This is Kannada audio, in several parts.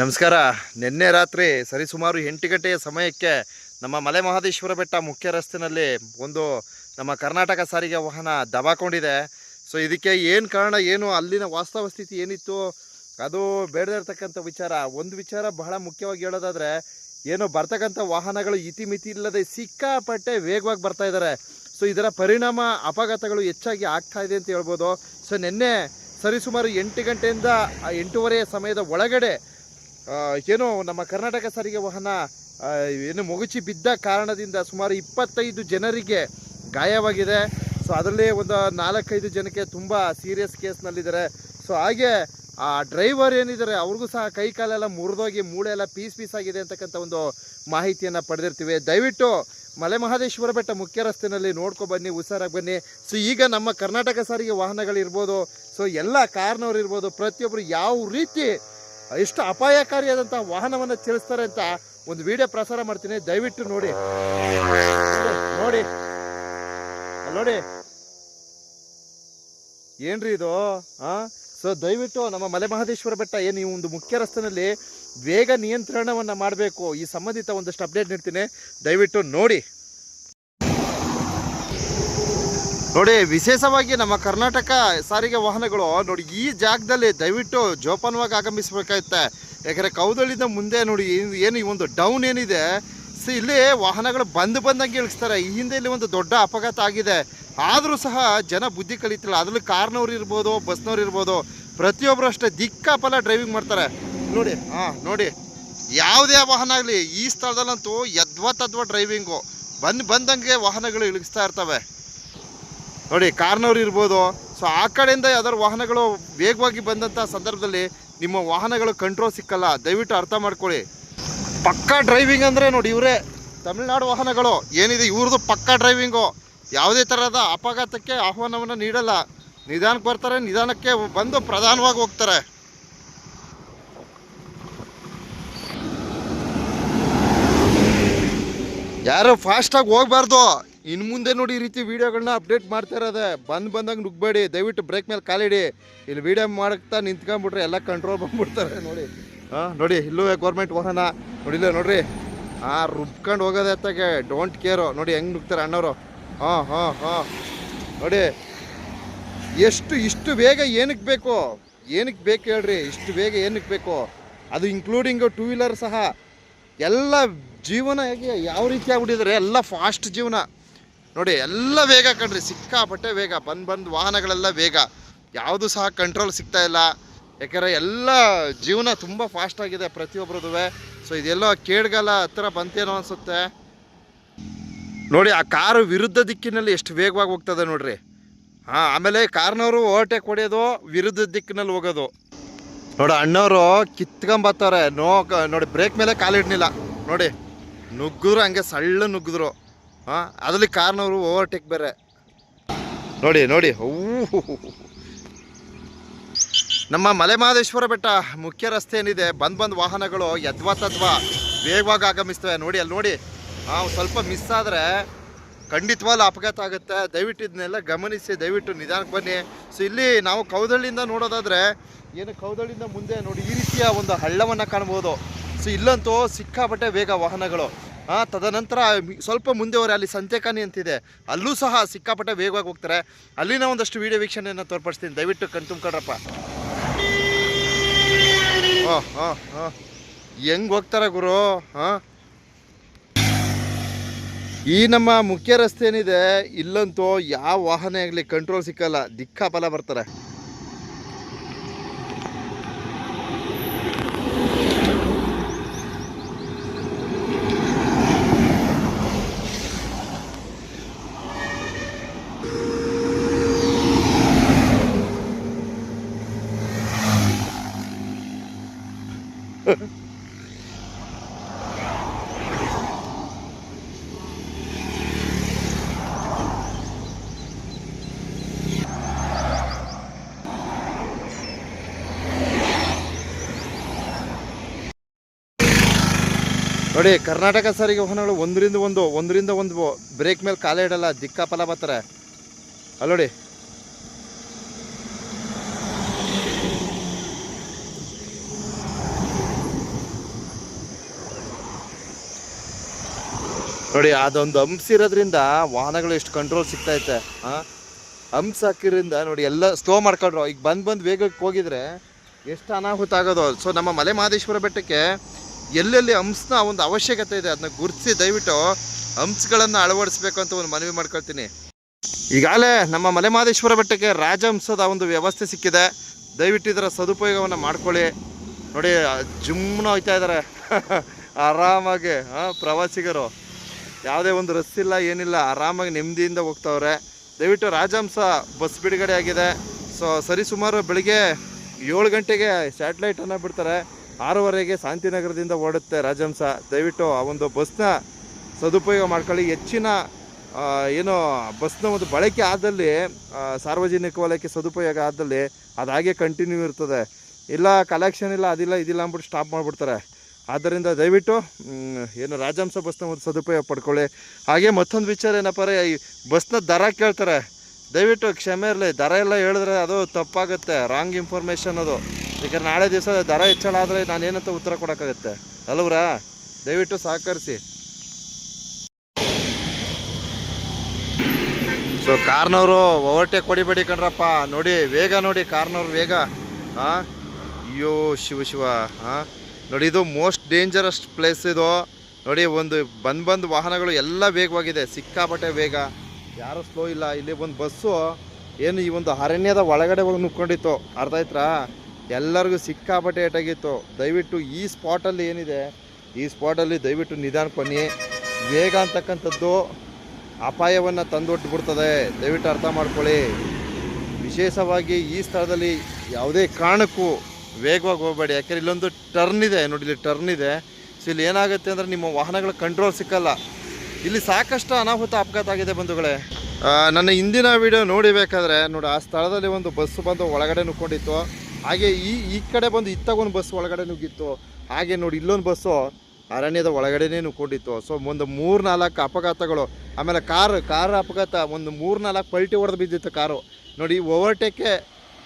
ನಮಸ್ಕಾರ. ನಿನ್ನೆ ರಾತ್ರಿ ಸರಿಸುಮಾರು ಎಂಟು ಗಂಟೆಯ ಸಮಯಕ್ಕೆ ನಮ್ಮ ಮಲೆ ಮಹದೇಶ್ವರ ಬೆಟ್ಟ ಮುಖ್ಯ ರಸ್ತೆಯಲ್ಲಿ ಒಂದು ನಮ್ಮ ಕರ್ನಾಟಕ ಸಾರಿಗೆ ವಾಹನ ದಬಾಕೊಂಡಿದೆ. ಸೊ ಇದಕ್ಕೆ ಏನು ಕಾರಣ, ಏನು, ಅಲ್ಲಿನ ವಾಸ್ತವ ಸ್ಥಿತಿ ಏನಿತ್ತು? ಅದು ಬೇಡದೇ ಇರ್ತಕ್ಕಂಥ ವಿಚಾರ. ಒಂದು ವಿಚಾರ ಬಹಳ ಮುಖ್ಯವಾಗಿ ಹೇಳೋದಾದರೆ, ಏನು ಬರ್ತಕ್ಕಂಥ ವಾಹನಗಳು ಇತಿಮಿತಿ ಇಲ್ಲದೆ ಸಿಕ್ಕಾಪಟ್ಟೆ ವೇಗವಾಗಿ ಬರ್ತಾ ಇದ್ದಾರೆ ಸೊ ಇದರ ಪರಿಣಾಮ ಅಪಘಾತಗಳು ಹೆಚ್ಚಾಗಿ ಆಗ್ತಾ ಇದೆ ಅಂತ ಹೇಳ್ಬೋದು. ಸೊ ನಿನ್ನೆ ಸರಿಸುಮಾರು ಎಂಟು ಗಂಟೆಯಿಂದ ಎಂಟೂವರೆಯ ಸಮಯದ ಒಳಗಡೆ ಏನು ನಮ್ಮ ಕರ್ನಾಟಕ ಸಾರಿಗೆ ವಾಹನ ಏನು ಮುಗುಚಿ ಬಿದ್ದ ಕಾರಣದಿಂದ ಸುಮಾರು ಇಪ್ಪತ್ತೈದು ಜನರಿಗೆ ಗಾಯವಾಗಿದೆ. ಸೊ ಅದರಲ್ಲಿ ಒಂದು ನಾಲ್ಕೈದು ಜನಕ್ಕೆ ತುಂಬ ಸೀರಿಯಸ್ ಕೇಸ್ನಲ್ಲಿದ್ದಾರೆ ಸೊ ಹಾಗೆ, ಆ ಡ್ರೈವರ್ ಏನಿದ್ದಾರೆ, ಅವ್ರಿಗೂ ಸಹ ಕೈ ಕಾಲೆಲ್ಲ ಮುರಿದೋಗಿ ಮೂಳೆ ಎಲ್ಲ ಪೀಸ್ ಪೀಸ್ ಆಗಿದೆ ಅಂತಕ್ಕಂಥ ಒಂದು ಮಾಹಿತಿಯನ್ನು ಪಡೆದಿರ್ತೀವಿ. ದಯವಿಟ್ಟು ಮಲೆ ಮಹದೇಶ್ವರ ಬೆಟ್ಟ ಮುಖ್ಯ ರಸ್ತೆಯಲ್ಲಿ ನೋಡ್ಕೊ ಬನ್ನಿ, ಹುಷಾರಾಗಿ ಬನ್ನಿ. ಸೊ ಈಗ ನಮ್ಮ ಕರ್ನಾಟಕ ಸಾರಿಗೆ ವಾಹನಗಳಿರ್ಬೋದು ಸೊ ಎಲ್ಲ ಕಾರ್ನವ್ರು ಇರ್ಬೋದು ಪ್ರತಿಯೊಬ್ಬರು ಯಾವ ರೀತಿ ಎಷ್ಟು ಅಪಾಯಕಾರಿಯಾದಂತಹ ವಾಹನವನ್ನು ಚಲಿಸ್ತಾರೆ ಅಂತ ಒಂದು ವಿಡಿಯೋ ಪ್ರಸಾರ ಮಾಡ್ತೀನಿ. ದಯವಿಟ್ಟು ನೋಡಿ. ನೋಡಿ. ನೋಡಿ. ಏನ್ರಿ ಇದು? ಆ? ಸೊ ದಯವಿಟ್ಟು ನಮ್ಮ ಮಲೆ ಮಹದೇಶ್ವರ ಬೆಟ್ಟ ಏನು ಈ ಒಂದು ಮುಖ್ಯ ರಸ್ತೆಯಲ್ಲಿ ವೇಗ ನಿಯಂತ್ರಣವನ್ನ ಮಾಡಬೇಕು. ಈ ಸಂಬಂಧಿತ ಒಂದಷ್ಟು ಅಪ್ಡೇಟ್ ನೀಡ್ತೀನಿ. ದಯವಿಟ್ಟು ನೋಡಿ. ನೋಡಿ, ವಿಶೇಷವಾಗಿ ನಮ್ಮ ಕರ್ನಾಟಕ ಸಾರಿಗೆ ವಾಹನಗಳು, ನೋಡಿ, ಈ ಜಾಗದಲ್ಲಿ ದಯವಿಟ್ಟು ಜೋಪಾನವಾಗಿ ಆಗಮಿಸಬೇಕಾಗುತ್ತೆ ಯಾಕಂದರೆ ಕೌದಳಿಂದ ಮುಂದೆ ನೋಡಿ, ಏನು ಈ ಒಂದು ಡೌನ್ ಏನಿದೆ, ಸೊ, ಇಲ್ಲಿ ವಾಹನಗಳು ಬಂದು ಬಂದಂಗೆ ಇಳಿಸ್ತಾರೆ. ಈ ಹಿಂದೆ ಇಲ್ಲಿ ಒಂದು ದೊಡ್ಡ ಅಪಘಾತ ಆಗಿದೆ. ಆದರೂ ಸಹ ಜನ ಬುದ್ಧಿ ಕಲಿತಿಲ್ಲ. ಅದರಲ್ಲಿ ಕಾರ್ನವ್ರು ಇರ್ಬೋದು, ಬಸ್ನವ್ರು ಇರ್ಬೋದು ಪ್ರತಿಯೊಬ್ಬರು ಅಷ್ಟೇ ದಿಕ್ಕಾಪಲ ಡ್ರೈವಿಂಗ್ ಮಾಡ್ತಾರೆ. ನೋಡಿ, ಹಾಂ, ನೋಡಿ, ಯಾವುದೇ ವಾಹನ ಆಗಲಿ, ಈ ಸ್ಥಳದಲ್ಲಂತೂ ಯದ್ವ ತದ್ವ ಡ್ರೈವಿಂಗು ಬಂದು ಬಂದಂಗೆ ವಾಹನಗಳು ಇಳಿಸ್ತಾ ಇರ್ತವೆ. ನೋಡಿ, ಕಾರ್ನವ್ರು ಇರ್ಬೋದು. ಸೊ ಆ ಕಡೆಯಿಂದ ಯಾವ್ದಾದ್ರು ವಾಹನಗಳು ವೇಗವಾಗಿ ಬಂದಂಥ ಸಂದರ್ಭದಲ್ಲಿ ನಿಮ್ಮ ವಾಹನಗಳು ಕಂಟ್ರೋಲ್ ಸಿಕ್ಕಲ್ಲ. ದಯವಿಟ್ಟು ಅರ್ಥ ಮಾಡ್ಕೊಳ್ಳಿ. ಪಕ್ಕಾ ಡ್ರೈವಿಂಗ್ ಅಂದರೆ ನೋಡಿ, ಇವರೇ ತಮಿಳ್ನಾಡು ವಾಹನಗಳು. ಏನಿದೆ ಇವ್ರದ್ದು ಪಕ್ಕಾ ಡ್ರೈವಿಂಗು ಯಾವುದೇ ಥರದ ಅಪಘಾತಕ್ಕೆ ಆಹ್ವಾನವನ್ನು ನೀಡಲ್ಲ. ನಿಧಾನಕ್ಕೆ ಬರ್ತಾರೆ, ನಿಧಾನಕ್ಕೆ ಬಂದು ಪ್ರಧಾನವಾಗಿ ಹೋಗ್ತಾರೆ. ಯಾರು ಫಾಸ್ಟಾಗಿ ಹೋಗ್ಬಾರ್ದು. ಇನ್ನು ಮುಂದೆ ನೋಡಿ ಈ ರೀತಿ ವೀಡಿಯೋಗಳನ್ನ ಅಪ್ಡೇಟ್ ಮಾಡ್ತಾ ಇರೋದೆ, ಬಂದು ಬಂದಾಗ ನುಗ್ಬೇಡಿ, ದಯವಿಟ್ಟು ಬ್ರೇಕ್ ಮೇಲೆ ಕಾಲಿಡಿ. ಇಲ್ಲಿ ವೀಡಿಯೋ ಮಾಡ್ತಾ ನಿಂತ್ಕೊಂಡ್ಬಿಟ್ರೆ ಎಲ್ಲ ಕಂಟ್ರೋಲ್ ಬಂದ್ಬಿಡ್ತಾರೆ ನೋಡಿ. ಹಾಂ, ನೋಡಿ, ಇಲ್ಲೂ ಗೌರ್ಮೆಂಟ್ ವಾಹನ. ನೋಡಿ ನೋಡಿರಿ. ಹಾಂ ರುಬ್ಕೊಂಡು ಹೋಗೋದೆ ಅತ್ತಾಗೆ ಡೋಂಟ್ ಕೇರು ನೋಡಿ, ಹೆಂಗೆ ನುಗ್ತಾರೆ ಅಣ್ಣವರು. ಹಾಂ ಹಾಂ ಹಾಂ. ನೋಡಿ, ಎಷ್ಟು, ಇಷ್ಟು ಬೇಗ ಏನಕ್ಕೆ ಬೇಕು? ಏನಕ್ಕೆ ಬೇಕು ಹೇಳ್ರಿ? ಇಷ್ಟು ಬೇಗ ಏನಕ್ಕೆ ಬೇಕು? ಅದು ಇನ್ಕ್ಲೂಡಿಂಗು ಟೂ ವೀಲರ್ ಸಹ. ಎಲ್ಲ ಜೀವನ ಹೇಗೆ, ಯಾವ ರೀತಿ ಆಗ್ಬಿಟ್ಟಿದ್ದಾರೆ ಎಲ್ಲ ಫಾಸ್ಟ್ ಜೀವನ. ನೋಡಿ, ಎಲ್ಲ ವೇಗ ಕಣ್ರಿ, ಸಿಕ್ಕಾಪಟ್ಟೆ ವೇಗ, ಬಂದು ಬಂದು ವಾಹನಗಳೆಲ್ಲ ವೇಗ. ಯಾವುದು ಸಹ ಕಂಟ್ರೋಲ್ ಸಿಗ್ತಾ ಇಲ್ಲ. ಯಾಕಂದರೆ ಎಲ್ಲ ಜೀವನ ತುಂಬ ಫಾಸ್ಟ್ ಆಗಿದೆ ಪ್ರತಿಯೊಬ್ಬರದು ಸೊ ಇದೆಲ್ಲೋ ಕೇಡ್ಗಾಲ ಹತ್ರ ಬಂತೇನೋ ಅನಿಸುತ್ತೆ. ನೋಡಿ, ಆ ಕಾರು ವಿರುದ್ಧ ದಿಕ್ಕಿನಲ್ಲಿ ಎಷ್ಟು ವೇಗವಾಗಿ ಹೋಗ್ತದೆ ನೋಡ್ರಿ. ಹಾಂ, ಆಮೇಲೆ ಕಾರ್ನವರು ಓವರ್ಟೇಕ್ ಹೊಡೆಯೋದು ವಿರುದ್ಧ ದಿಕ್ಕಿನಲ್ಲಿ ಹೋಗೋದು. ನೋಡಿ, ಅಣ್ಣವರು ಕಿತ್ಕೊಂಬತ್ತಾರೆ ನೋ ನೋಡಿ ಬ್ರೇಕ್ ಮೇಲೆ ಕಾಲಿಡ್ನಿಲ್ಲ ನೋಡಿ, ನುಗ್ಗಿದ್ರು ಹಂಗೆ ಸಳ್ಳ ನುಗ್ಗಿದ್ರು. ಹಾಂ ಅದರಲ್ಲಿ ಕಾರ್ನವರು ಓವರ್ಟೇಕ್ ಬೇರೆ. ನೋಡಿ ನೋಡಿ. ಹೂ ನಮ್ಮ ಮಲೆ ಮಹದೇಶ್ವರ ಬೆಟ್ಟ ಮುಖ್ಯ ರಸ್ತೆ ಏನಿದೆ ಬಂದ್ ಬಂದ್ ವಾಹನಗಳು ಯದ್ವಾ ತದ್ವಾ ವೇಗವಾಗಿ ಆಗಮಿಸ್ತವೆ. ನೋಡಿ ಅಲ್ಲಿ ನೋಡಿ. ನಾವು ಸ್ವಲ್ಪ ಮಿಸ್ ಆದರೆ ಖಂಡಿತವಾಗ್ಲೂ ಅಪಘಾತ ಆಗುತ್ತೆ. ದಯವಿಟ್ಟು ಇದನ್ನೆಲ್ಲ ಗಮನಿಸಿ ದಯವಿಟ್ಟು ನಿಧಾನಕ್ಕೆ ಬನ್ನಿ. ಸೊ ಇಲ್ಲಿ ನಾವು ಕೌದಳ್ಳಿಯಿಂದ ನೋಡೋದಾದ್ರೆ ಏನು ಕೌದಳ್ಳಿಯಿಂದ ಮುಂದೆ ನೋಡಿ ಈ ರೀತಿಯ ಒಂದು ಹಳ್ಳವನ್ನು ಕಾಣ್ಬೋದು. ಸೊ ಇಲ್ಲಂತೂ ಸಿಕ್ಕಾಪಟ್ಟೆ ವೇಗ ವಾಹನಗಳು. ತದನಂತರ ಸ್ವಲ್ಪ ಮುಂದೆ ಹೋದ್ರೆ ಅಲ್ಲಿ ಸಂತೆಕಾನಿ ಅಂತಿದೆ. ಅಲ್ಲೂ ಸಹ ಸಿಕ್ಕಾಪಟ್ಟೆ ವೇಗವಾಗಿ ಹೋಗ್ತಾರೆ. ಅಲ್ಲಿನ ಒಂದಷ್ಟು ವಿಡಿಯೋ ವೀಕ್ಷಣೆಯನ್ನು ತೋರ್ಪಡಿಸ್ತೀನಿ. ದಯವಿಟ್ಟು ಕಣ್ ತುಂಬ್ಕೊಡ್ರಪ್ಪ. ಹಾಂ ಹಾಂ ಹಾಂ ಹೆಂಗೆ ಹೋಗ್ತಾರೆ ಗುರು? ಹಾಂ ಈ ನಮ್ಮ ಮುಖ್ಯ ರಸ್ತೆ ಏನಿದೆ, ಇಲ್ಲಂತೂ ಯಾವ ವಾಹನ ಆಗಲಿ ಕಂಟ್ರೋಲ್ ಸಿಕ್ಕಲ್ಲ. ದಿಕ್ಕಾಪಲ ಬರ್ತಾರೆ. ನೋಡಿ, ಕರ್ನಾಟಕ ಸಾರಿಗೆ ವಾಹನಗಳು ಒಂದರಿಂದ ಒಂದು ಒಂದರಿಂದ ಒಂದು ಬ್ರೇಕ್ ಮೇಲೆ ಕಾಲೇ ಇಡಲ್ಲ, ದಿಕ್ಕಾಪಲ ಬರ್ತಾರೆ. ಅಲ್ಲೋಡಿ ನೋಡಿ. ನೋಡಿ, ಅದೊಂದು ಹಂಪ್ಸಿರೋದ್ರಿಂದ ವಾಹನಗಳು ಎಷ್ಟು ಕಂಟ್ರೋಲ್ ಸಿಗ್ತೈತೆ ಹಾಂ ಹಂಪ್ಸ್ ಹಾಕಿರೋದ್ರಿಂದ ನೋಡಿ, ಎಲ್ಲ ಸ್ಲೋ ಮಾಡ್ಕೊಂಡ್ರು. ಈಗ ಬಂದು ಬಂದು ವೇಗಕ್ಕೆ ಹೋಗಿದ್ರೆ ಎಷ್ಟು ಅನಾಹುತ ಆಗೋದು. ಸೊ ನಮ್ಮ ಮಲೆ ಮಹದೇಶ್ವರ ಬೆಟ್ಟಕ್ಕೆ ಎಲ್ಲೆಲ್ಲಿ ಹಂಪ್ಸ್ನ ಒಂದು ಅವಶ್ಯಕತೆ ಇದೆ ಅದನ್ನ ಗುರುತಿಸಿ ದಯವಿಟ್ಟು ಹಂಪ್ಸ್ಗಳನ್ನು ಅಳವಡಿಸ್ಬೇಕು ಅಂತ ಒಂದು ಮನವಿ ಮಾಡ್ಕೊಳ್ತೀನಿ. ಈಗಾಗಲೇ ನಮ್ಮ ಮಲೆಮಾದೇಶ್ವರ ಬೆಟ್ಟಕ್ಕೆ ರಾಜಹಂಸದ ಒಂದು ವ್ಯವಸ್ಥೆ ಸಿಕ್ಕಿದೆ. ದಯವಿಟ್ಟು ಇದರ ಸದುಪಯೋಗವನ್ನು ಮಾಡ್ಕೊಳ್ಳಿ. ನೋಡಿ ಜುಮ್ನ ಹೋಯ್ತಾ ಇದ್ದಾರೆ ಆರಾಮಾಗಿ ಪ್ರವಾಸಿಗರು. ಯಾವುದೇ ಒಂದು ರಸ್ ಇಲ್ಲ, ಏನಿಲ್ಲ, ಆರಾಮಾಗಿ ನೆಮ್ಮದಿಯಿಂದ ಹೋಗ್ತಾವ್ರೆ. ದಯವಿಟ್ಟು ರಾಜಹಂಸ ಬಸ್ ಬಿಡುಗಡೆ ಆಗಿದೆ. ಸೊ ಸರಿಸುಮಾರು ಬೆಳಿಗ್ಗೆ ಏಳು ಗಂಟೆಗೆ ಸ್ಯಾಟಲೈಟನ್ನು ಬಿಡ್ತಾರೆ. ಆರೂವರೆಗೆ ಶಾಂತಿನಗರದಿಂದ ಓಡುತ್ತೆ ರಾಜಹಂಸ. ದಯವಿಟ್ಟು ಆ ಒಂದು ಬಸ್ನ ಸದುಪಯೋಗ ಮಾಡ್ಕೊಳ್ಳಿ. ಹೆಚ್ಚಿನ ಏನು ಬಸ್ನ ಒಂದು ಬಳಕೆ ಆದಲ್ಲಿ ಸಾರ್ವಜನಿಕ ವಲಯಕ್ಕೆ ಸದುಪಯೋಗ ಆದಲ್ಲಿ ಅದು ಹಾಗೆ ಕಂಟಿನ್ಯೂ ಇರ್ತದೆ. ಇಲ್ಲ ಕಲೆಕ್ಷನ್ ಇಲ್ಲ, ಅದಿಲ್ಲ, ಇದಿಲ್ಲ ಅಂದ್ಬಿಟ್ಟು ಸ್ಟಾಪ್ ಮಾಡಿಬಿಡ್ತಾರೆ. ಆದ್ದರಿಂದ ದಯವಿಟ್ಟು ಏನು ರಾಜಹಂಸ ಬಸ್ನ ಒಂದು ಸದುಪಯೋಗ ಪಡ್ಕೊಳ್ಳಿ. ಹಾಗೆ ಮತ್ತೊಂದು ವಿಚಾರ ಏನಪ್ಪ ರೀ ಈ ಬಸ್ನ ದರ ಕೇಳ್ತಾರೆ. ದಯವಿಟ್ಟು ಕ್ಷಮೆ ಇರಲಿ. ದರ ಎಲ್ಲ ಹೇಳಿದ್ರೆ ಅದು ತಪ್ಪಾಗುತ್ತೆ. ರಾಂಗ್ ಇನ್ಫಾರ್ಮೇಷನ್ ಅದು. ಯಾಕಂದ್ರೆ ನಾಳೆ ದಿವಸ ದರ ಹೆಚ್ಚಳ ಆದರೆ ನಾನೇನಂತ ಉತ್ತರ ಕೊಡೋಕ್ಕಾಗತ್ತೆ? ಅಲ್ವ್ರಾ ದಯವಿಟ್ಟು ಸಹಕರಿಸಿ. ಸೊ ಕಾರ್ನವರು ಓವರ್ಟೇಕ್ ಹೊಡಿಬೇಡಿ ಕಣ್ರಪ್ಪ. ನೋಡಿ, ವೇಗ ನೋಡಿ ಕಾರ್ನವ್ರು ವೇಗ. ಹಾಂ ಅಯ್ಯೋ, ಶಿವ ಶಿವ. ಹಾಂ ನೋಡಿ, ಇದು ಮೋಸ್ಟ್ ಡೇಂಜರಸ್ ಪ್ಲೇಸ್ ಇದು. ನೋಡಿ, ಒಂದು ಬಂದು ಬಂದು ವಾಹನಗಳು ಎಲ್ಲ ವೇಗವಾಗಿದೆ. ಸಿಕ್ಕಾಪಟ್ಟೆ ವೇಗ. ಯಾರು ಸ್ಲೋ ಇಲ್ಲ. ಇಲ್ಲಿ ಒಂದು ಬಸ್ಸು ಏನು ಈ ಒಂದು ಅರಣ್ಯದ ಒಳಗಡೆ ಹೋಗಿ ನುಕ್ಕೊಂಡಿತ್ತು ಅರ್ಧ ಎಲ್ಲರಿಗೂ ಸಿಕ್ಕಾಪಟ್ಟೆ ಏಟಾಗಿತ್ತು ದಯವಿಟ್ಟು ಈ ಸ್ಪಾಟಲ್ಲಿ ಏನಿದೆ, ಈ ಸ್ಪಾಟಲ್ಲಿ ದಯವಿಟ್ಟು ನಿಧಾನ ಬನ್ನಿ. ವೇಗ ಅಂತಕ್ಕಂಥದ್ದು ಅಪಾಯವನ್ನು ತಂದೊಡ್ಬಿಡ್ತದೆ. ದಯವಿಟ್ಟು ಅರ್ಥ ಮಾಡ್ಕೊಳ್ಳಿ. ವಿಶೇಷವಾಗಿ ಈ ಸ್ಥಳದಲ್ಲಿ ಯಾವುದೇ ಕಾರಣಕ್ಕೂ ವೇಗವಾಗಿ ಹೋಗಬೇಡಿ. ಯಾಕೆಂದರೆ ಇಲ್ಲೊಂದು ಟರ್ನ್ ಇದೆ. ನೋಡಿ, ಇಲ್ಲಿ ಟರ್ನ್ ಇದೆ. ಸೊ ಇಲ್ಲಿ ಏನಾಗುತ್ತೆ ಅಂದರೆ ನಿಮ್ಮ ವಾಹನಗಳ ಕಂಟ್ರೋಲ್ ಸಿಕ್ಕಲ್ಲ. ಇಲ್ಲಿ ಸಾಕಷ್ಟು ಅನಾಹುತ ಅಪಘಾತ ಆಗಿದೆ ಬಂಧುಗಳೇ. ನನ್ನ ಹಿಂದಿನ ವಿಡಿಯೋ ನೋಡಿಬೇಕಾದ್ರೆ ನೋಡಿ, ಆ ಸ್ಥಳದಲ್ಲಿ ಒಂದು ಬಸ್ಸು ಬಂದು ಒಳಗಡೆ ನುಗ್ಕೊಂಡಿತ್ತು. ಹಾಗೆ ಈ ಈ ಕಡೆ ಬಂದು ಇತ್ತಾಗೊಂದು ಬಸ್ ಒಳಗಡೆ ನುಗ್ಗಿತ್ತು. ಹಾಗೆ ನೋಡಿ ಇಲ್ಲೊಂದು ಬಸ್ಸು ಅರಣ್ಯದ ಒಳಗಡೆನೇ ನುಗ್ಕೊಂಡಿತ್ತು. ಸೊ ಒಂದು ಮೂರು ನಾಲ್ಕು ಅಪಘಾತಗಳು, ಆಮೇಲೆ ಕಾರ್ ಕಾರ್ ಅಪಘಾತ, ಒಂದು ಮೂರು ನಾಲ್ಕು ಪಲ್ಟಿ ಹೊಡೆದು ಬಿದ್ದಿತ್ತು ಕಾರು. ನೋಡಿ ಓವರ್ಟೇಕೆ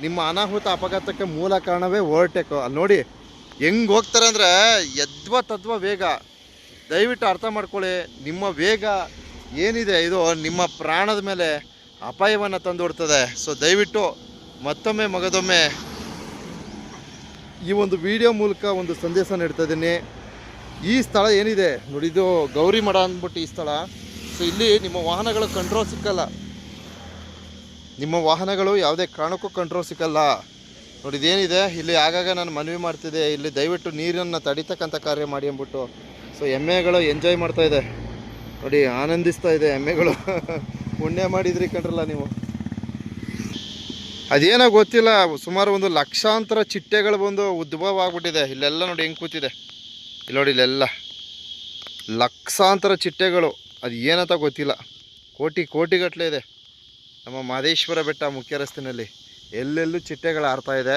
ನಿಮ್ಮ ಅನಾಹುತ ಅಪಘಾತಕ್ಕೆ ಮೂಲ ಕಾರಣವೇ ಓವರ್ಟೇಕು ಅಲ್ಲಿ ನೋಡಿ, ಹೆಂಗೆ ಹೋಗ್ತಾರೆ ಅಂದರೆ ಯದ್ವ ತದ್ವ ವೇಗ. ದಯವಿಟ್ಟು ಅರ್ಥ ಮಾಡ್ಕೊಳ್ಳಿ, ನಿಮ್ಮ ವೇಗ ಏನಿದೆ, ಇದು ನಿಮ್ಮ ಪ್ರಾಣದ ಮೇಲೆ ಅಪಾಯವನ್ನು ತಂದುಕೊಡ್ತದೆ ಸೊ ದಯವಿಟ್ಟು ಮತ್ತೊಮ್ಮೆ, ಮಗದೊಮ್ಮೆ ಈ ಒಂದು ವಿಡಿಯೋ ಮೂಲಕ ಒಂದು ಸಂದೇಶ ನೀಡ್ತಾ ಇದ್ದೀನಿ. ಈ ಸ್ಥಳ ಏನಿದೆ? ನೋಡಿ, ಇದು ಗೌರಿ ಮಠ ಅಂದ್ಬಿಟ್ಟು ಈ ಸ್ಥಳ. ಸೊ ಇಲ್ಲಿ ನಿಮ್ಮ ವಾಹನಗಳ ಕಂಟ್ರೋಲ್ ಸಿಕ್ಕಲ್ಲ. ನಿಮ್ಮ ವಾಹನಗಳು ಯಾವುದೇ ಕಾರಣಕ್ಕೂ ಕಂಟ್ರೋಲ್ ಸಿಕ್ಕಲ್ಲ. ನೋಡಿ, ಇದೇನಿದೆ? ಇಲ್ಲಿ ಆಗಾಗ ನಾನು ಮನವಿ ಮಾಡ್ತಿದ್ದೆ. ಇಲ್ಲಿ ದಯವಿಟ್ಟು ನೀರನ್ನು ತಡಿತಕ್ಕಂಥ ಕಾರ್ಯ ಮಾಡಿ ಅಂದ್ಬಿಟ್ಟು. ಸೊ ಎಮ್ಮೆಗಳು ಎಂಜಾಯ್ ಮಾಡ್ತಾ ಇದೆ. ನೋಡಿ, ಆನಂದಿಸ್ತಾ ಇದೆ ಎಮ್ಮೆಗಳು. ಪುಣ್ಯ ಮಾಡಿದ್ರಿ ಕಂಡ್ರಲ್ಲ ನೀವು. ಅದೇನೋ ಗೊತ್ತಿಲ್ಲ, ಸುಮಾರು ಒಂದು ಲಕ್ಷಾಂತರ ಚಿಟ್ಟೆಗಳು ಬಂದು ಉದ್ಭವ ಆಗ್ಬಿಟ್ಟಿದೆ. ಇಲ್ಲೆಲ್ಲ ನೋಡಿ ಹೆಂಗೆ ಕೂತಿದೆ. ಇಲ್ಲಿ ನೋಡಿ ಇಲ್ಲೆಲ್ಲ ಲಕ್ಷಾಂತರ ಚಿಟ್ಟೆಗಳು. ಅದು ಏನಂತ ಗೊತ್ತಿಲ್ಲ. ಕೋಟಿ ಕೋಟಿಗಟ್ಟಲೆ ಇದೆ. ನಮ್ಮ ಮಾದೇಶ್ವರ ಬೆಟ್ಟ ಮುಖ್ಯ ರಸ್ತೆಯಲ್ಲಿ ಎಲ್ಲೆಲ್ಲೂ ಚಿಟ್ಟೆಗಳು ಆರ್ತಾ ಇದೆ.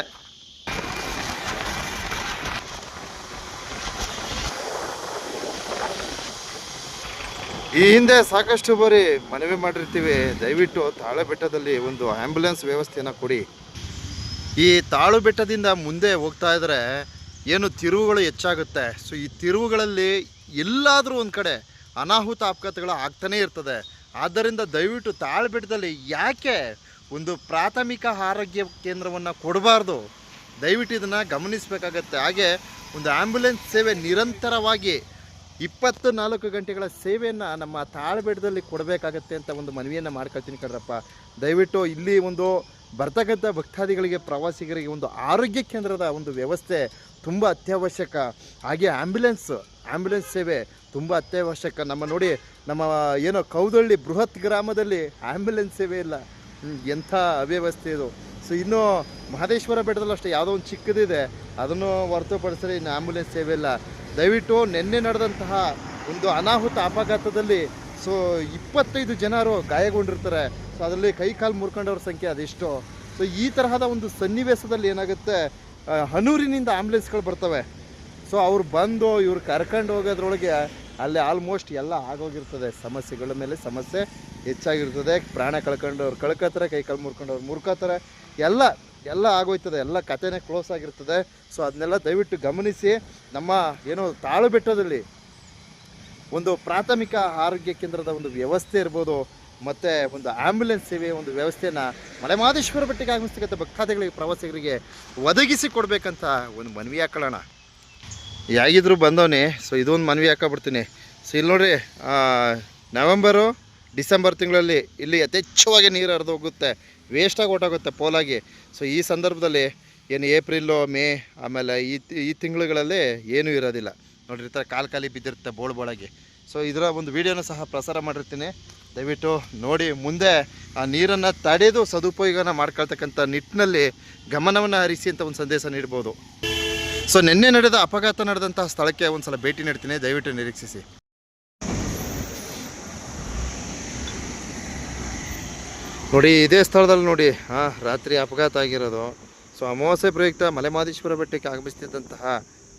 ಈ ಹಿಂದೆ ಸಾಕಷ್ಟು ಬಾರಿ ಮನವಿ ಮಾಡಿರ್ತೀವಿ. ದಯವಿಟ್ಟು ತಾಳೆ ಬೆಟ್ಟದಲ್ಲಿ ಒಂದು ಆ್ಯಂಬುಲೆನ್ಸ್ ವ್ಯವಸ್ಥೆಯನ್ನು ಕೊಡಿ. ಈ ತಾಳು ಬೆಟ್ಟದಿಂದ ಮುಂದೆ ಹೋಗ್ತಾ ಇದ್ರೆ ಏನು ತಿರುವುಗಳು ಹೆಚ್ಚಾಗುತ್ತೆ. ಸೊ ಈ ತಿರುವುಗಳಲ್ಲಿ ಎಲ್ಲಾದರೂ ಒಂದು ಕಡೆ ಅನಾಹುತ ಅಪಘಾತಗಳು ಆಗ್ತಾನೇ ಇರ್ತದೆ. ಆದ್ದರಿಂದ ದಯವಿಟ್ಟು ತಾಳು ಬೆಟ್ಟದಲ್ಲಿ ಯಾಕೆ ಒಂದು ಪ್ರಾಥಮಿಕ ಆರೋಗ್ಯ ಕೇಂದ್ರವನ್ನು ಕೊಡಬಾರ್ದು? ದಯವಿಟ್ಟು ಇದನ್ನು ಗಮನಿಸಬೇಕಾಗತ್ತೆ. ಹಾಗೆ ಒಂದು ಆ್ಯಂಬುಲೆನ್ಸ್ ಸೇವೆ ನಿರಂತರವಾಗಿ ಇಪ್ಪತ್ತು ನಾಲ್ಕು ಗಂಟೆಗಳ ಸೇವೆಯನ್ನು ನಮ್ಮ ತಾಳ್ಬೇಡದಲ್ಲಿ ಕೊಡಬೇಕಾಗತ್ತೆ ಅಂತ ಒಂದು ಮನವಿಯನ್ನು ಮಾಡ್ಕೊಳ್ತೀನಿ ಕಣ್ರಪ್ಪ. ದಯವಿಟ್ಟು ಇಲ್ಲಿ ಒಂದು ಬರ್ತಕ್ಕಂಥ ಭಕ್ತಾದಿಗಳಿಗೆ, ಪ್ರವಾಸಿಗರಿಗೆ ಒಂದು ಆರೋಗ್ಯ ಕೇಂದ್ರದ ಒಂದು ವ್ಯವಸ್ಥೆ ತುಂಬ ಅತ್ಯವಶ್ಯಕ. ಹಾಗೆ ಆ್ಯಂಬುಲೆನ್ಸ್ ಆ್ಯಂಬುಲೆನ್ಸ್ ಸೇವೆ ತುಂಬ ಅತ್ಯವಶ್ಯಕ. ನಮ್ಮ ನೋಡಿ ನಮ್ಮ ಏನೋ ಕೌದಳ್ಳಿ ಬೃಹತ್ ಗ್ರಾಮದಲ್ಲಿ ಆ್ಯಂಬುಲೆನ್ಸ್ ಸೇವೆ ಇಲ್ಲ. ಎಂಥ ಅವ್ಯವಸ್ಥೆ ಇದು. ಸೊ, ಇನ್ನೂ ಮಹದೇಶ್ವರ ಬೆಟ್ಟದಲ್ಲೂ ಅಷ್ಟೇ, ಯಾವುದೋ ಒಂದು ಚಿಕ್ಕದಿದೆ. ಅದನ್ನು ಹೊರತುಪಡಿಸಿದ್ರೆ ಇನ್ನು ಆ್ಯಂಬುಲೆನ್ಸ್ ಸೇವೆ ಇಲ್ಲ. ದಯವಿಟ್ಟು ನಿನ್ನೆ ನಡೆದಂತಹ ಒಂದು ಅನಾಹುತ ಅಪಘಾತದಲ್ಲಿ ಸೊ ಇಪ್ಪತ್ತೈದು ಜನರು ಗಾಯಗೊಂಡಿರ್ತಾರೆ. ಸೊ ಅದರಲ್ಲಿ ಕೈ ಕಾಲು ಮುರ್ಕೊಂಡವ್ರ ಸಂಖ್ಯೆ ಅದೆಷ್ಟು. ಸೊ ಈ ತರಹದ ಒಂದು ಸನ್ನಿವೇಶದಲ್ಲಿ ಏನಾಗುತ್ತೆ ಹನೂರಿನಿಂದ ಆಂಬುಲೆನ್ಸ್ಗಳು ಬರ್ತವೆ. ಸೊ ಅವ್ರು ಬಂದು ಇವ್ರು ಕರ್ಕೊಂಡು ಹೋಗೋದ್ರೊಳಗೆ ಅಲ್ಲಿ ಆಲ್ಮೋಸ್ಟ್ ಎಲ್ಲ ಆಗೋಗಿರ್ತದೆ. ಸಮಸ್ಯೆಗಳ ಮೇಲೆ ಸಮಸ್ಯೆ ಹೆಚ್ಚಾಗಿರ್ತದೆ. ಪ್ರಾಣ ಕಳ್ಕೊಂಡವ್ರು ಕಳ್ಕೋತಾರೆ, ಕೈ ಕಾಲು ಮುರ್ಕೊಂಡವ್ರು ಮುರ್ಕೋತಾರೆ. ಎಲ್ಲ ಎಲ್ಲ ಆಗೋಯ್ತದೆ, ಎಲ್ಲ ಕಥೆನೇ ಕ್ಲೋಸ್ ಆಗಿರ್ತದೆ. ಸೊ ಅದನ್ನೆಲ್ಲ ದಯವಿಟ್ಟು ಗಮನಿಸಿ. ನಮ್ಮ ಏನು ತಾಳು ಬೆಟ್ಟದಲ್ಲಿ ಒಂದು ಪ್ರಾಥಮಿಕ ಆರೋಗ್ಯ ಕೇಂದ್ರದ ಒಂದು ವ್ಯವಸ್ಥೆ ಇರ್ಬೋದು, ಮತ್ತು ಒಂದು ಆ್ಯಂಬುಲೆನ್ಸ್ ಸೇವೆ ಒಂದು ವ್ಯವಸ್ಥೆಯನ್ನು ಮಲೆಮಾದೇಶ್ವರ ಬೆಟ್ಟಕ್ಕೆ ಆಗಮಿಸ್ತಕ್ಕಂಥ ಭಕ್ತಾದಿಗಳಿಗೆ, ಪ್ರವಾಸಿಗರಿಗೆ ಒದಗಿಸಿ ಕೊಡಬೇಕಂತ ಒಂದು ಮನವಿ ಹಾಕೊಳ್ಳೋಣ. ಯಾಗಿದ್ರು ಬಂದವನಿ ಸೊ ಇದೊಂದು ಮನವಿ ಹಾಕೊಬಿಡ್ತೀನಿ. ಸೊ ಇಲ್ಲಿ ನೋಡಿರಿ ನವೆಂಬರು ಡಿಸೆಂಬರ್ ತಿಂಗಳಲ್ಲಿ ಇಲ್ಲಿ ಯಥೇಚ್ಛವಾಗಿ ನೀರು ಹರಿದು ಹೋಗುತ್ತೆ. ವೇಸ್ಟಾಗಿ ಹೊಟ್ಟೋಗುತ್ತೆ ಪೋಲಾಗಿ. ಸೊ ಈ ಸಂದರ್ಭದಲ್ಲಿ ಏನು ಏಪ್ರಿಲ್ಲು ಮೇ, ಆಮೇಲೆ ಈ ಈ ತಿಂಗಳುಗಳಲ್ಲಿ ಏನೂ ಇರೋದಿಲ್ಲ. ನೋಡಿರ್ತಾರೆ ಕಾಲು ಖಾಲಿ ಬಿದ್ದಿರುತ್ತೆ ಬೋಳ್ ಬೋಳಾಗಿ. ಸೊ ಇದರ ಒಂದು ವಿಡಿಯೋನ ಸಹ ಪ್ರಸಾರ ಮಾಡಿರ್ತೀನಿ. ದಯವಿಟ್ಟು ನೋಡಿ, ಮುಂದೆ ಆ ನೀರನ್ನು ತಡೆದು ಸದುಪಯೋಗನ ಮಾಡ್ಕೊಳ್ತಕ್ಕಂಥ ನಿಟ್ಟಿನಲ್ಲಿ ಗಮನವನ್ನು ಹರಿಸಿ ಅಂತ ಒಂದು ಸಂದೇಶ ನೀಡ್ಬೋದು. ಸೊ ನಿನ್ನೆ ನಡೆದ ಅಪಘಾತ ನಡೆದಂತಹ ಸ್ಥಳಕ್ಕೆ ಒಂದು ಸಲ ಭೇಟಿ ನೀಡ್ತೀನಿ. ದಯವಿಟ್ಟು ನಿರೀಕ್ಷಿಸಿ. ನೋಡಿ, ಇದೇ ಸ್ಥಳದಲ್ಲಿ ನೋಡಿ ಹಾಂ ರಾತ್ರಿ ಅಪಘಾತ ಆಗಿರೋದು. ಸೊ, ಅಮಾವಾಸ್ಯೆ ಪ್ರಯುಕ್ತ ಮಲೆಮಾದೇಶ್ವರ ಬೆಟ್ಟಕ್ಕೆ ಆಗಮಿಸ್ತಿದ್ದಂತಹ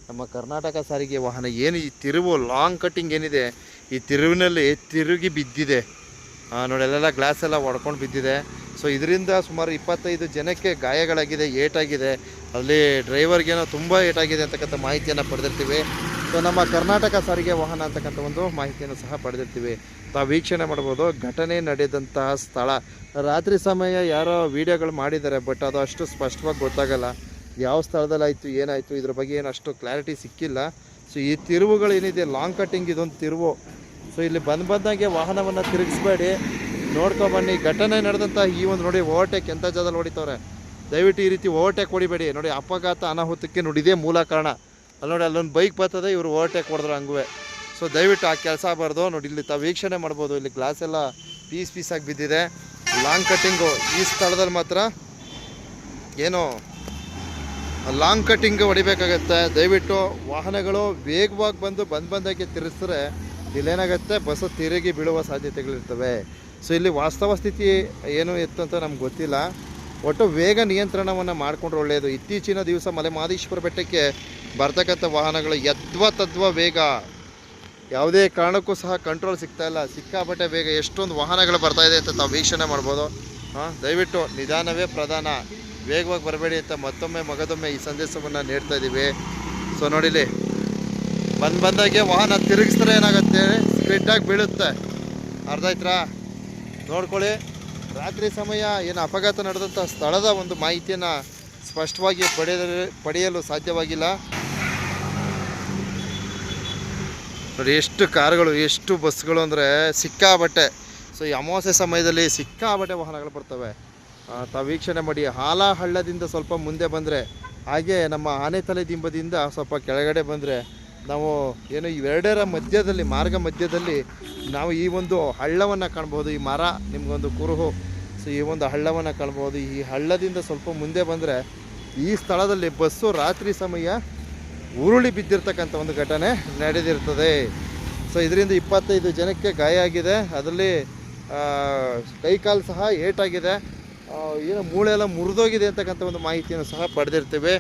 ನಮ್ಮ ಕರ್ನಾಟಕ ಸಾರಿಗೆ ವಾಹನ ಏನು ಈ ತಿರುವು ಲಾಂಗ್ ಕಟ್ಟಿಂಗ್ ಏನಿದೆ, ಈ ತಿರುವಿನಲ್ಲಿ ತಿರುಗಿ ಬಿದ್ದಿದೆ. ನೋಡಿ, ಅಲ್ಲೆಲ್ಲ ಗ್ಲಾಸ್ ಎಲ್ಲ ಒಡ್ಕೊಂಡು ಬಿದ್ದಿದೆ. ಸೊ, ಇದರಿಂದ ಸುಮಾರು ಇಪ್ಪತ್ತೈದು ಜನಕ್ಕೆ ಗಾಯಗಳಾಗಿದೆ, ಏಟಾಗಿದೆ. ಅಲ್ಲಿ ಡ್ರೈವರ್ಗೇನೋ ತುಂಬ ಏಟಾಗಿದೆ ಅಂತಕ್ಕಂಥ ಮಾಹಿತಿಯನ್ನು ಪಡೆದಿರ್ತೀವಿ. ಸೊ ನಮ್ಮ ಕರ್ನಾಟಕ ಸಾರಿಗೆ ವಾಹನ ಅಂತಕ್ಕಂಥ ಒಂದು ಮಾಹಿತಿಯನ್ನು ಸಹ ಪಡೆದಿರ್ತೀವಿ. ತಾವು ವೀಕ್ಷಣೆ ಮಾಡ್ಬೋದು, ಘಟನೆ ನಡೆದಂತಹ ಸ್ಥಳ. ರಾತ್ರಿ ಸಮಯ ಯಾರೋ ವೀಡಿಯೋಗಳು ಮಾಡಿದ್ದಾರೆ, ಬಟ್ ಅದು ಅಷ್ಟು ಸ್ಪಷ್ಟವಾಗಿ ಗೊತ್ತಾಗಲ್ಲ. ಯಾವ ಸ್ಥಳದಲ್ಲಾಯಿತು, ಏನಾಯಿತು, ಇದ್ರ ಬಗ್ಗೆ ಏನು ಅಷ್ಟು ಕ್ಲಾರಿಟಿ ಸಿಕ್ಕಿಲ್ಲ. ಸೊ ಈ ತಿರುವುಗಳು ಏನಿದೆ, ಲಾಂಗ್ ಕಟ್ಟಿಂಗ್ ಇದೊಂದು ತಿರುವು. ಸೊ ಇಲ್ಲಿ ಬಂದು ಬಂದಂಗೆ ವಾಹನವನ್ನು ತಿರುಗಿಸ್ಬೇಡಿ. ನೋಡ್ಕೊಬನ್ನಿ ಘಟನೆ ನಡೆದಂಥ ಈ ಒಂದು ನೋಡಿ, ಓವರ್ಟೇಕ್ ಎಂಥ ಜಾಗದಲ್ಲಿ ಹೊಡಿತವ್ರೆ. ದಯವಿಟ್ಟು ಈ ರೀತಿ ಓವರ್ಟೇಕ್ ಹೊಡಿಬೇಡಿ. ನೋಡಿ, ಅಪಘಾತ ಅನಾಹುತಕ್ಕೆ ನುಡಿದೇ ಮೂಲ ಕಾರಣ. ಅಲ್ಲಿ ನೋಡಿ, ಅಲ್ಲೊಂದು ಬೈಕ್ ಬರ್ತದೆ, ಇವರು ಓವರ್ಟೇಕ್ ಹೊಡೆದ್ರು ಹಂಗುವೆ. ಸೊ ದಯವಿಟ್ಟು ಆ ಕೆಲಸ ಆಗಬಾರ್ದು. ನೋಡಿ, ಇಲ್ಲಿ ತಾವು ವೀಕ್ಷಣೆ ಮಾಡ್ಬೋದು. ಇಲ್ಲಿ ಗ್ಲಾಸ್ ಎಲ್ಲ ಪೀಸ್ ಪೀಸಾಗಿ ಬಿದ್ದಿದೆ. ಲಾಂಗ್ ಕಟ್ಟಿಂಗು ಈ ಸ್ಥಳದಲ್ಲಿ ಮಾತ್ರ ಏನು ಲಾಂಗ್ ಕಟ್ಟಿಂಗ್ ಹೊಡಿಬೇಕಾಗತ್ತೆ. ದಯವಿಟ್ಟು ವಾಹನಗಳು ವೇಗವಾಗಿ ಬಂದು ಬಂದು ಬಂದಾಗೆ ತಿರುಗಿಸಿದ್ರೆ ಇಲ್ಲೇನಾಗುತ್ತೆ ಬಸ್ಸು ತಿರುಗಿ ಬೀಳುವ ಸಾಧ್ಯತೆಗಳಿರ್ತವೆ ಸೊ ಇಲ್ಲಿ ವಾಸ್ತವ ಸ್ಥಿತಿ ಏನು ಇತ್ತು ಅಂತ ನಮ್ಗೆ ಗೊತ್ತಿಲ್ಲ. ಒಟ್ಟು ವೇಗ ನಿಯಂತ್ರಣವನ್ನು ಮಾಡಿಕೊಂಡ್ರೆ ಒಳ್ಳೆಯದು ಇತ್ತೀಚಿನ ದಿವಸ ಮಲೆ ಮಹದೇಶ್ವರ ಬೆಟ್ಟಕ್ಕೆ ಬರ್ತಕ್ಕಂಥ ವಾಹನಗಳು ಯದ್ವ ತದ್ವ ವೇಗ, ಯಾವುದೇ ಕಾರಣಕ್ಕೂ ಸಹ ಕಂಟ್ರೋಲ್ ಸಿಗ್ತಾ ಇಲ್ಲ. ಸಿಕ್ಕಾಪಟ್ಟೆ ಬೇಗ ಎಷ್ಟೊಂದು ವಾಹನಗಳು ಬರ್ತಾ ಇದೆ ಅಂತ ತಾವು ವೀಕ್ಷಣೆ ಮಾಡ್ಬೋದು. ಹಾಂ, ದಯವಿಟ್ಟು ನಿಧಾನವೇ ಪ್ರಧಾನ, ವೇಗವಾಗಿ ಬರಬೇಡಿ ಅಂತ ಮತ್ತೊಮ್ಮೆ ಮಗದೊಮ್ಮೆ ಈ ಸಂದೇಶವನ್ನು ನೀಡ್ತಾ ಇದ್ದೀವಿ ಸೊ ನೋಡಿಲಿ, ಬಂದು ಬಂದಾಗೆ ವಾಹನ ತಿರುಗಿಸಿದ್ರೆ ಏನಾಗುತ್ತೆ? ಸ್ಪಿಡ್ಡಾಗಿ ಬೀಳುತ್ತೆ. ಅರ್ಧ ಆಯ್ತಾ? ನೋಡ್ಕೊಳ್ಳಿ, ರಾತ್ರಿ ಸಮಯ ಏನು ಅಪಘಾತ ನಡೆದಂಥ ಸ್ಥಳದ ಒಂದು ಮಾಹಿತಿಯನ್ನು ಸ್ಪಷ್ಟವಾಗಿ ಪಡೆಯಲು ಪಡೆಯಲು ಸಾಧ್ಯವಾಗಿಲ್ಲ. ನೋಡಿ, ಎಷ್ಟು ಕಾರುಗಳು, ಎಷ್ಟು ಬಸ್ಗಳು ಅಂದರೆ ಸಿಕ್ಕಾಬಟ್ಟೆ ಸೊ ಈ ಅಮಾವಾಸ್ಯೆ ಸಮಯದಲ್ಲಿ ಸಿಕ್ಕಾಬಟ್ಟೆ ವಾಹನಗಳು ಬರ್ತವೆ. ತಾವು ವೀಕ್ಷಣೆ ಮಾಡಿ ಹಾಲ ಹಳ್ಳದಿಂದ ಸ್ವಲ್ಪ ಮುಂದೆ ಬಂದರೆ, ಹಾಗೆ ನಮ್ಮ ಆನೆತಲೆ ದಿಂಬದಿಂದ ಸ್ವಲ್ಪ ಕೆಳಗಡೆ ಬಂದರೆ, ನಾವು ಏನು ಇವೆರಡರ ಮಧ್ಯದಲ್ಲಿ, ಮಾರ್ಗ ಮಧ್ಯದಲ್ಲಿ ನಾವು ಈ ಒಂದು ಹಳ್ಳವನ್ನು ಕಾಣ್ಬೋದು. ಈ ಮರ, ನಿಮಗೊಂದು ಕುರುಹು. ಸೊ ಈ ಒಂದು ಹಳ್ಳವನ್ನು ಕಾಣ್ಬೋದು. ಈ ಹಳ್ಳದಿಂದ ಸ್ವಲ್ಪ ಮುಂದೆ ಬಂದರೆ, ಈ ಸ್ಥಳದಲ್ಲಿ ಬಸ್ಸು ರಾತ್ರಿ ಸಮಯ ಉರುಳಿ ಬಿದ್ದಿರ್ತಕ್ಕಂಥ ಒಂದು ಘಟನೆ ನಡೆದಿರ್ತದೆ. ಸೊ ಇದರಿಂದ ಇಪ್ಪತ್ತೈದು ಜನಕ್ಕೆ ಗಾಯ ಆಗಿದೆ. ಅದರಲ್ಲಿ ಕೈಕಾಲು ಸಹ ಏಟಾಗಿದೆ. ಏನೋ ಮೂಳೆ ಎಲ್ಲ ಮುರಿದೋಗಿದೆ ಅಂತಕ್ಕಂಥ ಒಂದು ಮಾಹಿತಿಯನ್ನು ಸಹ ಪಡೆದಿರ್ತೀವಿ.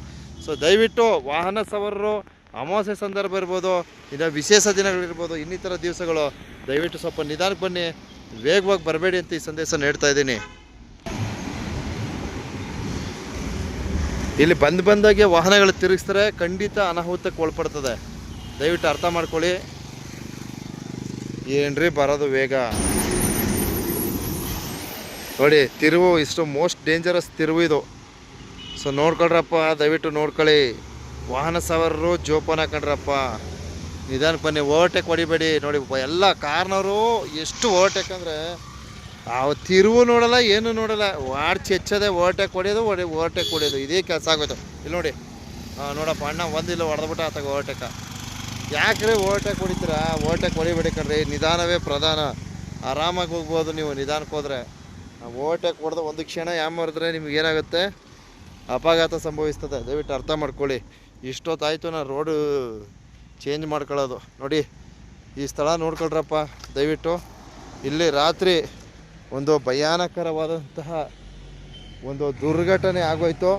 ಸೊ ದಯವಿಟ್ಟು ವಾಹನ ಸವಾರರು, ಅಮಾವಾಸ್ಯೆ ಸಂದರ್ಭ ಇರ್ಬೋದು, ಇನ್ನು ವಿಶೇಷ ದಿನಗಳಿರ್ಬೋದು ಇನ್ನಿತರ ದಿವಸಗಳು ದಯವಿಟ್ಟು ಸ್ವಲ್ಪ ನಿಧಾನಕ್ಕೆ ಬನ್ನಿ. ವೇಗವಾಗಿ ಬರಬೇಡಿ ಅಂತ ಈ ಸಂದೇಶ ನೀಡ್ತಾ ಇದ್ದೀನಿ. ಇಲ್ಲಿ ಬಂದು ಬಂದಾಗೆ ವಾಹನಗಳು ತಿರುಗಿಸ್ತಾರೆ, ಖಂಡಿತ ಅನಾಹುತಕ್ಕೆ ಒಳಪಡ್ತದೆ. ದಯವಿಟ್ಟು ಅರ್ಥ ಮಾಡ್ಕೊಳ್ಳಿ. ಏನ್ರಿ ಬರೋದು ವೇಗ? ನೋಡಿ, ತಿರುವು ಇಷ್ಟು ಮೋಸ್ಟ್ ಡೇಂಜರಸ್ ತಿರುವು ಇದು. ಸೊ, ನೋಡ್ಕೊಳ್ರಪ್ಪ, ದಯವಿಟ್ಟು ನೋಡ್ಕೊಳ್ಳಿ. ವಾಹನ ಸವಾರರು ಜೋಪಾನ ಹಾಕೊಂಡ್ರಪ್ಪ ನಿಧಾನಕ್ಕೆ ಬನ್ನಿ, ಓವರ್ಟೇಕ್ ಹೊಡಿಬೇಡಿ. ನೋಡಿ, ಎಲ್ಲ ಕಾರ್ನವರು ಎಷ್ಟು ಓವರ್ಟೇಕ್ ಅಂದರೆ ಆ ತಿರುವು ನೋಡಲ್ಲ, ಏನು ನೋಡಲ್ಲ. ವಾಡ್ ಚೆಚ್ಚದೆ ಓವರ್ಟೇಕ್ ಹೊಡೆಯೋದು ಹೊಡಿ ಓವರ್ಟೇಕ್ ಹೊಡೆಯೋದು ಇದೇ ಕೆಲಸ ಆಗೋಯ್ತು. ಇಲ್ಲಿ ನೋಡಿ. ಹಾಂ ನೋಡಪ್ಪ, ಅಣ್ಣ ಒಂದಿಲ್ಲ ಹೊಡೆದ್ಬಿಟ್ಟ ಆತಾಗ ಓವರ್ಟೇಕ ಯಾಕ್ರಿ ಓವರ್ಟೇಕ್ ಹೊಡಿತೀರಾ ಓವರ್ಟೇಕ್ ಹೊಡಿಬೇಡಿ ಕಣ್ರಿ. ನಿಧಾನವೇ ಪ್ರಧಾನ. ಆರಾಮಾಗಿ ಹೋಗ್ಬೋದು ನೀವು ನಿಧಾನಕ್ಕೆ ಹೋದರೆ. ಓವರ್ಟೇಕ್ ಹೊಡೆದು ಒಂದು ಕ್ಷಣ ಯಾಮರಿದ್ರೆ ನಿಮ್ಗೆ ಏನಾಗುತ್ತೆ? ಅಪಘಾತ ಸಂಭವಿಸ್ತದೆ. ದಯವಿಟ್ಟು ಅರ್ಥ ಮಾಡ್ಕೊಳ್ಳಿ. ಇಷ್ಟೊತ್ತಾಯಿತು ನಾನು ರೋಡು ಚೇಂಜ್ ಮಾಡ್ಕೊಳ್ಳೋದು. ನೋಡಿ, ಈ ಸ್ಥಳ ನೋಡ್ಕೊಳ್ರಪ್ಪ. ದಯವಿಟ್ಟು. ಇಲ್ಲಿ ರಾತ್ರಿ ಒಂದು ಭಯಾನಕರವಾದಂತಹ ಒಂದು ದುರ್ಘಟನೆ ಆಗೋಯ್ತು,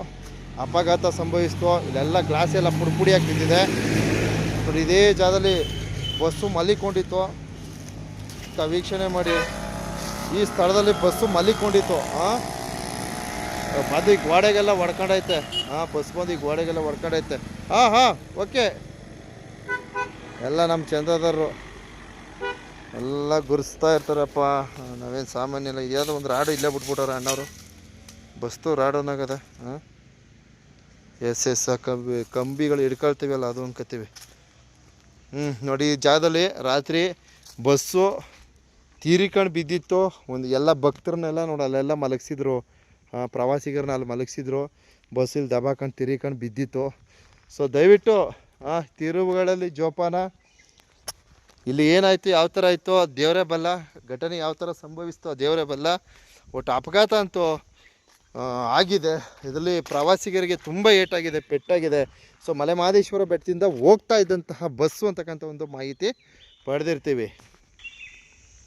ಅಪಘಾತ ಸಂಭವಿಸ್ತು, ಇಲ್ಲೆಲ್ಲ ಗ್ಲಾಸ್ ಎಲ್ಲ ಪುಡಿ ಪುಡಿಯಾಗಿ ಬಿದ್ದಿದೆ. ನೋಡಿ, ಇದೇ ಜಾಗದಲ್ಲಿ ಬಸ್ಸು ಮಲಿಕೊಂಡಿತ್ತು ವೀಕ್ಷಣೆ ಮಾಡಿ. ಈ ಸ್ಥಳದಲ್ಲಿ ಬಸ್ಸು ಮಲಿಕೊಂಡಿತ್ತು ಹಾಂ ಬಂದು ಈ ಗೋಡೆಗೆಲ್ಲ ಹೊಡ್ಕೊಂಡೈತೆ. ಹಾಂ ಬಸ್ ಬಂದು ಈ ಗೋಡೆಗೆಲ್ಲ ಹೊಡ್ಕೊಂಡೈತೆ. ಹಾಂ ಹಾಂ, ಓಕೆ. ಎಲ್ಲ ನಮ್ಮ ಚಂದ್ರದವರು ಎಲ್ಲ ಗುರುಸ್ತಾ ಇರ್ತಾರಪ್ಪ. ನಾವೇನು ಸಾಮಾನ್ಯ ಇಲ್ಲ ಯಾವುದೋ ಒಂದು ರಾಡು ಇಲ್ಲೇ ಬಿಟ್ಬಿಟ್ಟಾರ ಅಣ್ಣವರು. ಬಸ್ತು ರಾಡು ಹಾಂ? ಎಸ್ ಎಸ್ ಕಂಬಿ, ಕಂಬಿಗಳು ಹಿಡ್ಕೊಳ್ತೀವಲ್ಲ, ಅದು ಅನ್ಕೋತೀವಿ. ಹ್ಞೂ ನೋಡಿ, ಈ ಜಾಗದಲ್ಲಿ ರಾತ್ರಿ ಬಸ್ಸು ತೀರಿಕೊಂಡು ಬಿದ್ದಿತ್ತು. ಒಂದು ಎಲ್ಲ ಭಕ್ತರನ್ನೆಲ್ಲ ನೋಡಿ, ಅಲ್ಲೆಲ್ಲ ಮಲಗಿಸಿದ್ರು. ಪ್ರವಾಸಿಗರನ್ನ ಅಲ್ಲಿ ಮಲಗಿಸಿದ್ರು. ಬಸ್ಸಲ್ಲಿ ದಬಾಕೊಂಡು ತಿರ್ಕೊಂಡು ಬಿದ್ದಿತ್ತು. ಸೊ ದಯವಿಟ್ಟು ತಿರುವುಗಳಲ್ಲಿ ಜೋಪಾನ. ಇಲ್ಲಿ ಏನಾಯ್ತು, ಯಾವ ಥರ ಆಯಿತು ದೇವರೇ ಬಲ್ಲ, ಘಟನೆ ಯಾವ ಥರ ಸಂಭವಿಸ್ತು ದೇವರೇ ಬಲ್ಲ, ಒಟ್ಟು ಅಪಘಾತ ಅಂತೂ ಆಗಿದೆ. ಇದರಲ್ಲಿ ಪ್ರವಾಸಿಗರಿಗೆ ತುಂಬ ಏಟಾಗಿದೆ, ಪೆಟ್ಟಾಗಿದೆ. ಸೊ ಮಲೆಮಹದೇಶ್ವರ ಬೆಟ್ಟದಿಂದ ಹೋಗ್ತಾ ಇದ್ದಂತಹ ಬಸ್ಸು ಅಂತಕ್ಕಂಥ ಒಂದು ಮಾಹಿತಿ ಪಡೆದಿರ್ತೀವಿ.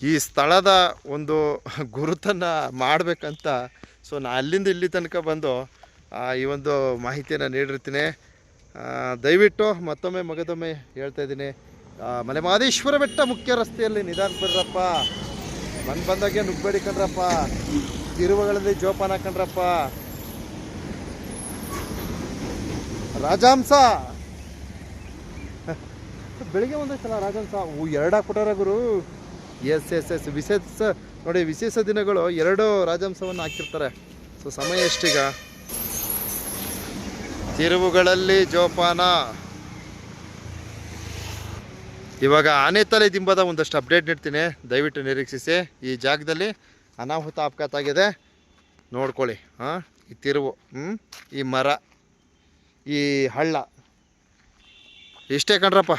ಈ ಸ್ಥಳದ ಒಂದು ಗುರುತನ್ನು ಮಾಡಬೇಕಂತ ಸೊ ನಾ ಅಲ್ಲಿಂದ ಇಲ್ಲಿ ತನಕ ಬಂದು ಈ ಒಂದು ಮಾಹಿತಿಯನ್ನು ನೀಡಿರ್ತೀನಿ. ದಯವಿಟ್ಟು ಮತ್ತೊಮ್ಮೆ ಮಗದೊಮ್ಮೆ ಹೇಳ್ತಾ ಇದ್ದೀನಿ. ಮಲೆ ಮಹದೇಶ್ವರ ಬೆಟ್ಟ ಮುಖ್ಯ ರಸ್ತೆಯಲ್ಲಿ ನಿಧಾನ ಬರ್ರಪ್ಪ ಮನ್ ಬಂದಾಗೆ ನುಗ್ಬೇಡಿ ಕಣ್ರಪ್ಪ. ತಿರುವುಗಳಲ್ಲಿ ಜೋಪಾನ ಕಣ್ರಪ್ಪ. ರಾಜಾಂಸ ಬೆಳಿಗ್ಗೆ ಒಂದೇ ಸಲ ರಾಜಾಂಸ ಓ, ಎರಡು ಹಾಕ್ಬಿಟ್ಟಾರ ಗುರು. Yes yes yes. ವಿಶೇಷ, ನೋಡಿ, ವಿಶೇಷ ದಿನಗಳು ಎರಡು ರಾಜಹಂಸವನ್ನು ಹಾಕಿರ್ತಾರೆ. ಸೊ, ಸಮಯ ಎಷ್ಟೀಗ? ತಿರುವುಗಳಲ್ಲಿ ಜೋಪಾನ. ಇವಾಗ ಆನೆ ತಲೆ ದಿಂಬದ ಒಂದಷ್ಟು ಅಪ್ಡೇಟ್ ನೀಡ್ತೀನಿ. ದಯವಿಟ್ಟು ನಿರೀಕ್ಷಿಸಿ. ಈ ಜಾಗದಲ್ಲಿ ಅನಾಹುತ ಅಪಘಾತ ಆಗಿದೆ. ನೋಡ್ಕೊಳ್ಳಿ. ಹಾಂ, ಈ ತಿರುವು ಹ್ಞೂ ಈ ಮರ, ಈ ಹಳ್ಳ. ಇಷ್ಟೇ ಕಣ್ರಪ್ಪ.